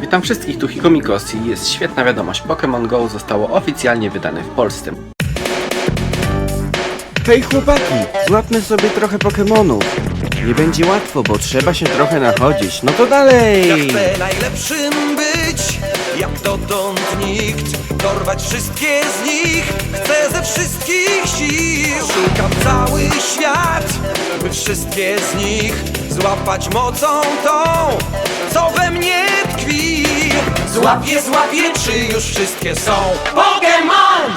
Witam wszystkich, tu Hikomikos i jest świetna wiadomość. Pokémon Go zostało oficjalnie wydane w Polsce. Hej chłopaki, złapmy sobie trochę Pokemonów. Nie będzie łatwo, bo trzeba się trochę nachodzić. No to Ja dalej! chcę najlepszym być, jak dotąd nikt Dorwać wszystkie z nich, chcę ze wszystkich sił Szukam cały świat, by wszystkie z nich Złapać mocą tą, co we mnie tkwi Złapię, złapię, czy już wszystkie są Pokémon!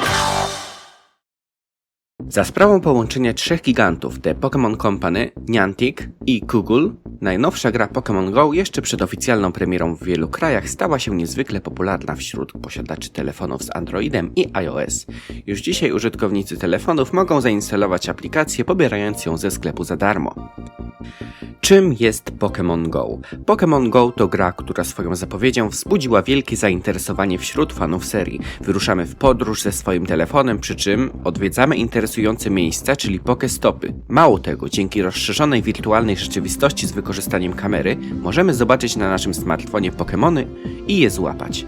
Za sprawą połączenia trzech gigantów, The Pokémon Company, Niantic i Google, najnowsza gra Pokémon Go jeszcze przed oficjalną premierą w wielu krajach stała się niezwykle popularna wśród posiadaczy telefonów z Androidem i iOS. Już dzisiaj użytkownicy telefonów mogą zainstalować aplikację pobierając ją ze sklepu za darmo. Czym jest Pokémon Go? Pokémon Go to gra, która swoją zapowiedzią wzbudziła wielkie zainteresowanie wśród fanów serii. Wyruszamy w podróż ze swoim telefonem, przy czym odwiedzamy interesujące miejsca, czyli Pokestopy. Mało tego, dzięki rozszerzonej wirtualnej rzeczywistości z wykorzystaniem kamery, możemy zobaczyć na naszym smartfonie Pokémony i je złapać.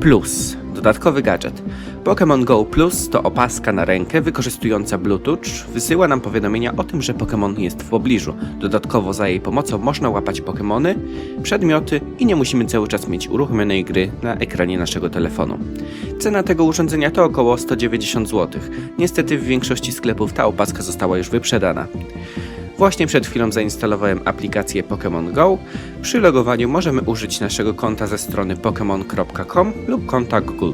Plus. Dodatkowy gadżet. Pokémon Go Plus to opaska na rękę wykorzystująca Bluetooth. Wysyła nam powiadomienia o tym, że Pokémon jest w pobliżu. Dodatkowo za jej pomocą można łapać Pokémony, przedmioty i nie musimy cały czas mieć uruchomionej gry na ekranie naszego telefonu. Cena tego urządzenia to około 190 zł. Niestety w większości sklepów ta opaska została już wyprzedana. Właśnie przed chwilą zainstalowałem aplikację Pokémon Go. Przy logowaniu możemy użyć naszego konta ze strony pokemon.com lub konta Google.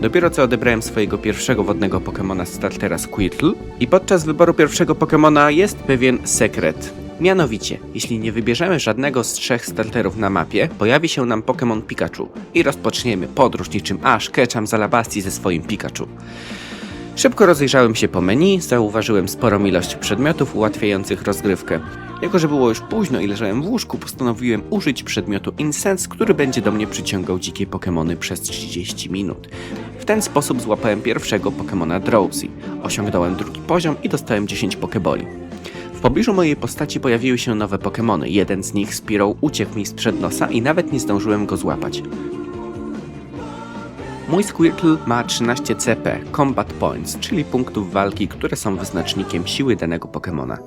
Dopiero co odebrałem swojego pierwszego wodnego Pokemona startera Squirtle i podczas wyboru pierwszego Pokemona jest pewien sekret. Mianowicie, jeśli nie wybierzemy żadnego z trzech starterów na mapie, pojawi się nam Pokémon Pikachu i rozpoczniemy podróż niczym Ash Ketchum z Alabasti ze swoim Pikachu. Szybko rozejrzałem się po menu, zauważyłem sporą ilość przedmiotów ułatwiających rozgrywkę. Jako, że było już późno i leżałem w łóżku, postanowiłem użyć przedmiotu Incense, który będzie do mnie przyciągał dzikie Pokémony przez 30 minut. W ten sposób złapałem pierwszego Pokémona Drowsy. Osiągnąłem drugi poziom i dostałem 10 Pokeboli. W pobliżu mojej postaci pojawiły się nowe Pokémony. Jeden z nich, Spearow, uciekł mi sprzed nosa i nawet nie zdążyłem go złapać. Mój Squirtle ma 13 CP, Combat Points, czyli punktów walki, które są wyznacznikiem siły danego Pokemona.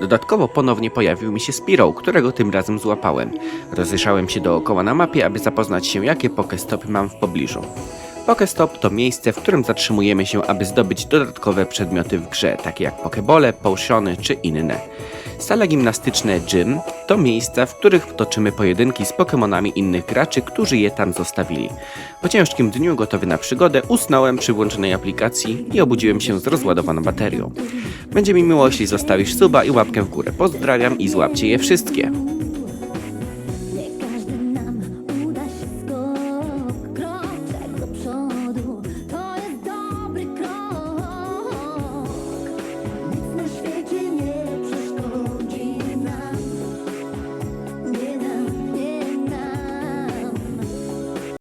Dodatkowo ponownie pojawił mi się Spearow, którego tym razem złapałem. Rozejrzałem się dookoła na mapie, aby zapoznać się jakie Pokestopy mam w pobliżu. Pokestop to miejsce, w którym zatrzymujemy się, aby zdobyć dodatkowe przedmioty w grze, takie jak pokebole, potiony czy inne. Sale gimnastyczne Gym to miejsca, w których toczymy pojedynki z Pokemonami innych graczy, którzy je tam zostawili. Po ciężkim dniu gotowy na przygodę usnąłem przy włączonej aplikacji i obudziłem się z rozładowaną baterią. Będzie mi miło, jeśli zostawisz suba i łapkę w górę. Pozdrawiam i złapcie je wszystkie.